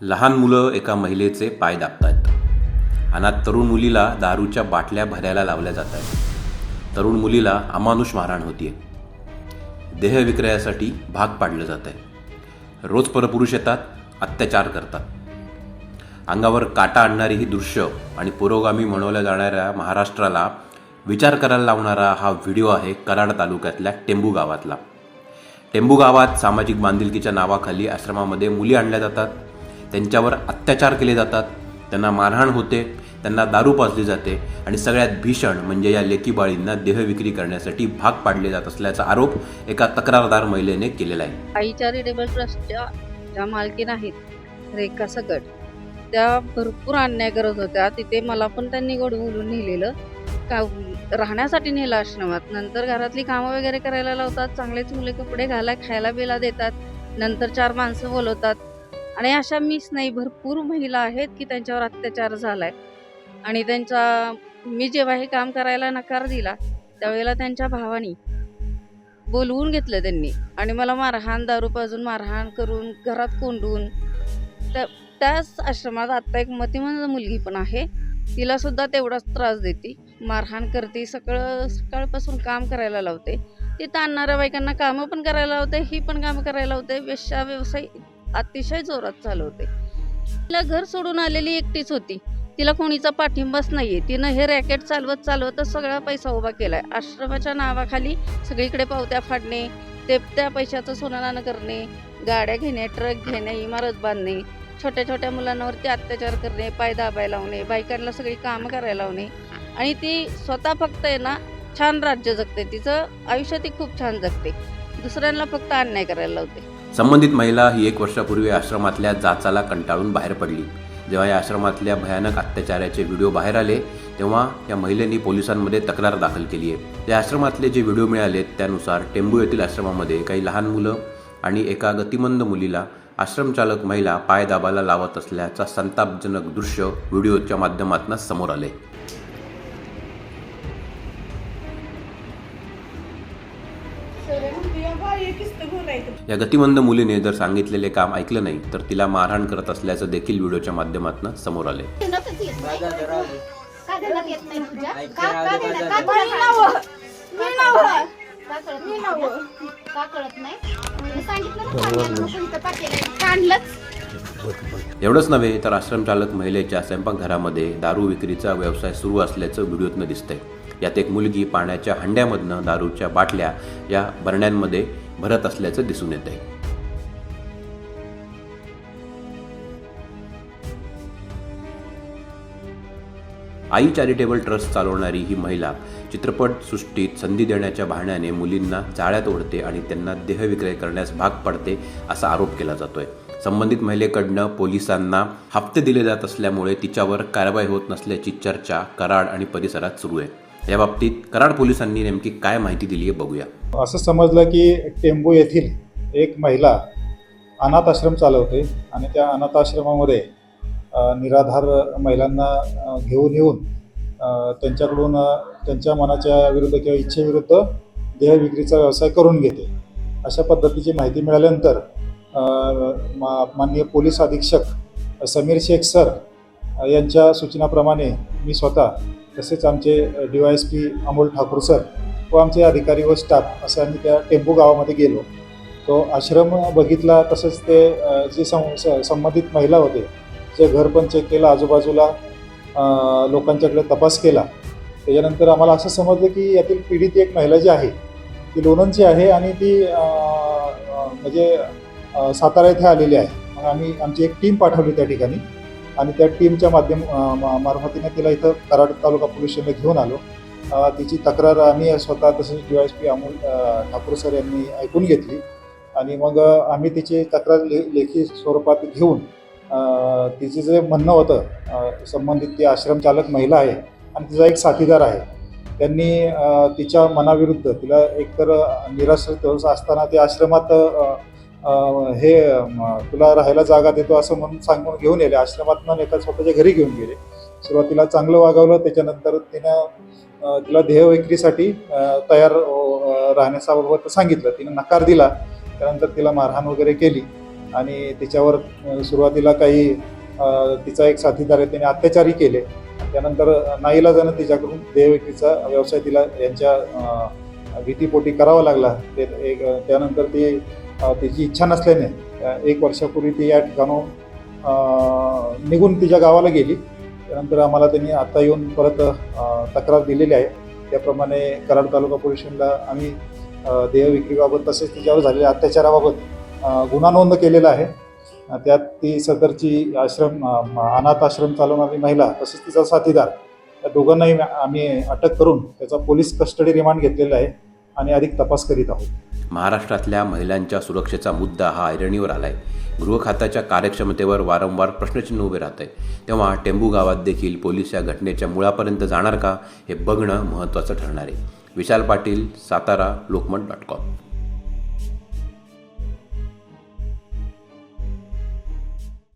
लहान मुलं एका महिलेचे पाय दाबतायत. अनाथ तरुण मुलीला दारूच्या बाटल्या भरायला लावल्या जात आहेत तरुण मुलीला अमानुष मारहाण होतीये. देह विक्रयासाठी भाग पाडलं जात आहे रोज परपुरुष येतात अत्याचार करतात. अंगावर काटा आणणारी ही दृश्य आणि पुरोगामी म्हणवल्या जाणाऱ्या महाराष्ट्राला विचार करायला लावणारा हा व्हिडिओ आहे कराड तालुक्यातल्या टेंबू गावातला. टेंबू गावात सामाजिक बांधिलकीच्या नावाखाली आश्रमामध्ये मुली आणल्या जातात. त्यांच्यावर अत्याचार केले जातात. त्यांना मारहाण होते. त्यांना दारू पाजली जाते. आणि सगळ्यात भीषण म्हणजे या लेकीबाळींना देहविक्री करण्यासाठी भाग पाडले जात असल्याचा आरोप एका तक्रारदार महिलेने केलेला आहे. आईच्या चॅरिटेबल ट्रस्टच्या ज्या मालकीन आहेत रेखा सगट त्या भरपूर अन्याय करत होत्या. तिथे मला पण त्यांनी घडवून नेलेलं. का राहण्यासाठी नेलं आश्रमात नंतर घरातली कामं वगैरे करायला लावतात. चांगले चुंगले कपडे घाला खायला बिला देतात. नंतर चार माणसं बोलवतात. आणि अशा मीच नाही भरपूर महिला आहेत की त्यांच्यावर अत्याचार झालाय. आणि त्यांचा मी जेव्हा हे काम करायला नकार दिला त्यावेळेला त्यांच्या भावानी बोलवून घेतलं त्यांनी. आणि मला मारहाण दारू पाजून मारहाण करून घरात कोंडून त्या त्याच आश्रमात आत्ता एक मतिमंद मुलगी पण आहे. तिला सुद्धा तेवढाच त्रास देते. मारहाण करते सकाळ सकाळपासून काम करायला लावते. ती ताणणाऱ्या बायकांना कामं पण करायला लावते ही पण कामं करायला लावते. वेश्या व्यवसाय अतिशय जोरात चालवते. तिला घर सोडून आलेली एकटीच होती. तिला कोणीचा पाठिंबाच नाहीये. तिनं हे रॅकेट चालवत चालवतच सगळा पैसा उभा केलाय. आश्रमाच्या नावाखाली सगळीकडे पावत्या फाडणे ते त्या पैशाचं सोनारानं करणे गाड्या घेणे ट्रक घेणे इमारत बांधणे छोट्या छोट्या मुलांवरती अत्याचार करणे पाय दाबायला लावणे बायकांना सगळी कामं करायला लावणे. आणि ती स्वतः फक्त आहे ना छान राज्य जगते. तिचं आयुष्य ती खूप छान जगते. दुसऱ्यांना फक्त अन्याय करायला लावते. संबंधित महिला ही एक वर्षापूर्वी आश्रमातल्या जाचाला कंटाळून बाहेर पडली. जेव्हा या आश्रमातल्या भयानक अत्याचाराचे व्हिडिओ बाहेर आले तेव्हा या महिलेनी पोलिसांमध्ये तक्रार दाखल केली आहे या आश्रमातले जे व्हिडिओ मिळाले त्यानुसार टेंबू येथील आश्रमामध्ये काही लहान मुलं आणि एका गतिमंद मुलीला आश्रमचालक महिला पाय दाबाला लावत असल्याचा संतापजनक दृश्य व्हिडिओच्या माध्यमातून समोर आले. या गतिमंद मुलीने जर सांगितलेले काम ऐकलं नाही तर तिला मारहाण करत असल्याचं देखील व्हिडिओच्या माध्यमातून समोर आले एवढंच नव्हे तर आश्रमचालक महिलेच्या स्वयंपाकघरामध्ये दारू विक्रीचा व्यवसाय सुरू असल्याचं व्हिडिओतनं दिसतंय. यात एक मुलगी पाण्याच्या हंड्यामधनं दारूच्या बाटल्या या बरण्यांमध्ये भरत असल्याचं दिसून येत आहे आई चॅरिटेबल ट्रस्ट चालवणारी ही महिला चित्रपट सृष्टीत संधी देण्याच्या बहाण्याने मुलींना जाळ्यात ओढते आणि त्यांना देहविक्रय करण्यास भाग पडते असा आरोप केला जातोय. संबंधित महिलेकडनं पोलिसांना हप्ते दिले जात असल्यामुळे तिच्यावर कारवाई होत नसल्याची चर्चा कराड आणि परिसरात सुरू आहे. याबाबतीत कराड पोलिसांनी नेमकी काय माहिती दिली आहे बघूया. असं समजलं की टेंबू येथील एक महिला अनाथ आश्रम चालवते आणि त्या अनाथ आश्रमामध्ये निराधार महिलांना घेऊन येऊन त्यांच्याकडून त्यांच्या मनाच्या विरुद्ध किंवा इच्छेविरुद्ध देहविक्रीचा व्यवसाय करून घेते. अशा पद्धतीची माहिती मिळाल्यानंतर मा माननीय पोलीस अधीक्षक समीर शेख सर यांच्या सूचनाप्रमाणे मी स्वतः तसेच आमचे D Y S P Amol Thakur sir व आमचे अधिकारी व स्टाफ असं आम्ही त्या टेम्पू गावामध्ये गेलो. तो आश्रम बघितला तसंच ते जे सं स- संबंधित महिला होते जे घर पण चेक केलं आजूबाजूला लोकांच्याकडे तपास केला. त्याच्यानंतर आम्हाला असं समजलं की यातील पीडित एक महिला जी आहे ती लोणंदची आहे आणि ती म्हणजे सातारा येथे आलेली आहे. आम्ही आमची एक टीम पाठवली त्या ठिकाणी. आणि त्या टीमच्या माध्यम मार्फतीने तिला इथं कराड तालुका पोलीस स्टेशनला घेऊन आलो. तिची तक्रार आम्ही स्वतः तसेच D Y S P Amol Thakur sir यांनी ऐकून घेतली. आणि मग आम्ही तिची तक्रार ले लेखी स्वरूपात घेऊन तिचं जे म्हणणं होतं संबंधित ती आश्रमचालक महिला आहे आणि तिचा एक साथीदार आहे. त्यांनी तिच्या मनाविरुद्ध तिला एकतर निराश्रित असताना ते आश्रमात हे तुला राहायला जागा देतो असं म्हणून सांगून घेऊन गेले आश्रमातून एका स्वतःच्या घरी घेऊन गेले. सुरुवातीला चांगलं वागवलं. त्याच्यानंतर तिनं तिला देहविक्रीसाठी अ, तयार अ, सांगितलं. तिनं नकार दिला. त्यानंतर तिला मारहाण वगैरे केली. आणि तिच्यावर सुरुवातीला काही तिचा एक साथीदार आहे त्याने अत्याचारही केले. त्यानंतर नाईला जाणं तिच्याकडून देहविक्रीचा व्यवसाय तिला यांच्या भीतीपोटी करावा लागला. ते एक त्यानंतर ती तिची इच्छा नसल्याने एक वर्षापूर्वी ती या ठिकाणून निघून तिच्या गावाला गेली. त्यानंतर आम्हाला त्यांनी आता येऊन परत तक्रार दिलेली आहे. त्याप्रमाणे कराड तालुका पोलीस आम्ही देहविक्रीबाबत तसेच तिच्यावर झालेल्या अत्याचाराबाबत गुन्हा नोंद केलेला आहे. त्यात ती सदरची आश्रम म- अनाथ आश्रम चालवणारी महिला तसेच तिचा साथीदार या दोघांनाही आम्ही अटक करून त्याचा पोलीस कस्टडी रिमांड घेतलेला आहे आणि अधिक तपास करीत आहोत. महाराष्ट्रातल्या महिलांच्या सुरक्षेचा मुद्दा हा ऐरणीवर आलाय. आहे गृहखात्याच्या कार्यक्षमतेवर वारंवार प्रश्नचिन्ह उभे राहत आहे तेव्हा टेंबू गावात देखील पोलीस या घटनेच्या मुळापर्यंत जाणार का हे बघणं महत्त्वाचं ठरणार आहे. Vishal Patil Satara Lokmat dot com.